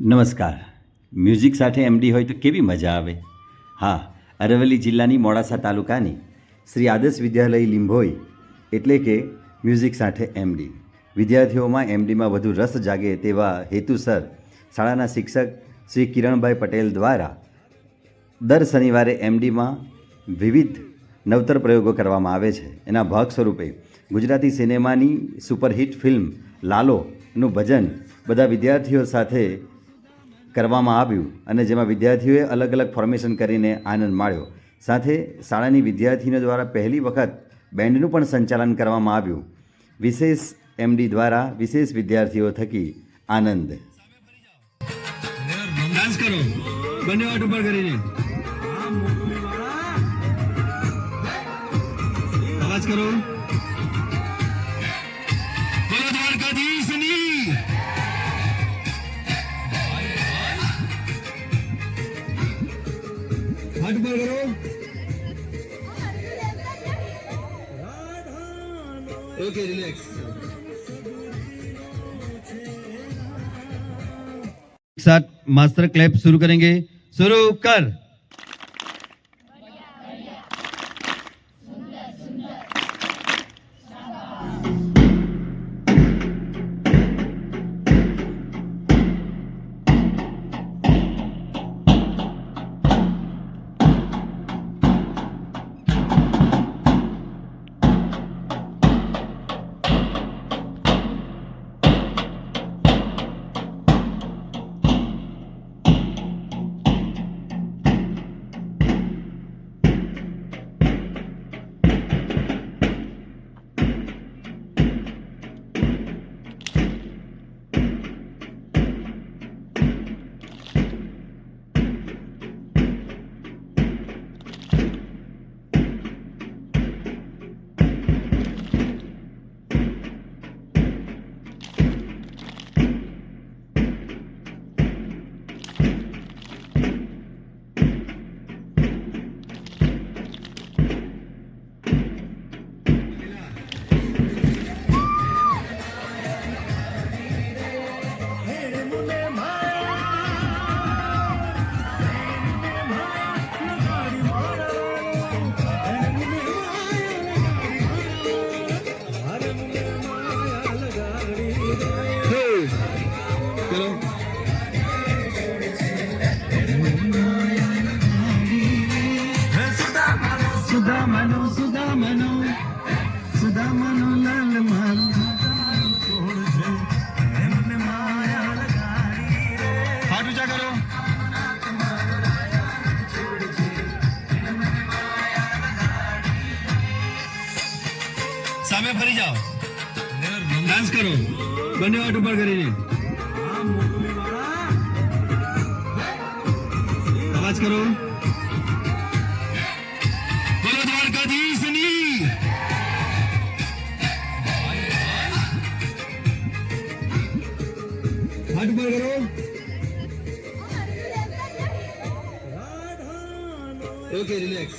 નમસ્કાર. મ્યુઝિક સાથે એમડી હોય તો કેવી મજા આવે? હા, અરવલ્લી જિલ્લાની મોડાસા તાલુકાની શ્રી આદર્શ વિદ્યાલય લીંભોઈ એટલે કે મ્યુઝિક સાથે એમડી વિદ્યાર્થીઓમાં એમડીમાં વધુ રસ જાગે તેવા હેતુસર શાળાના શિક્ષક શ્રી કિરણભાઈ પટેલ દ્વારા દર શનિવારે એમડીમાં વિવિધ નવતર પ્રયોગો કરવામાં આવે છે. એના ભાગ સ્વરૂપે ગુજરાતી સિનેમાની સુપરહિટ ફિલ્મ લાલોનું ભજન બધા વિદ્યાર્થીઓ સાથે કરવામાં આવ્યું અને જેમાં વિદ્યાર્થીઓએ અલગ અલગ ફોર્મેશન કરીને આનંદ માણ્યો. સાથે શાળાની વિદ્યાર્થીઓ દ્વારા પહેલી વખત બેન્ડનું પણ સંચાલન કરવામાં આવ્યું. વિશેષ એમડી દ્વારા વિશેષ વિદ્યાર્થીઓ થકી આનંદ. કરો. કરો. आठ करो। ओके रिलैक्स साथ मास्टर क्लैप शुरू करेंगे। शुरू कर। સામે ફરી જાઓ. ડાન્સ કરો. બંને વાટ ઉપર કરીને. અવાજ કરો. બોલો દ્વારકાધીશની. Okay relax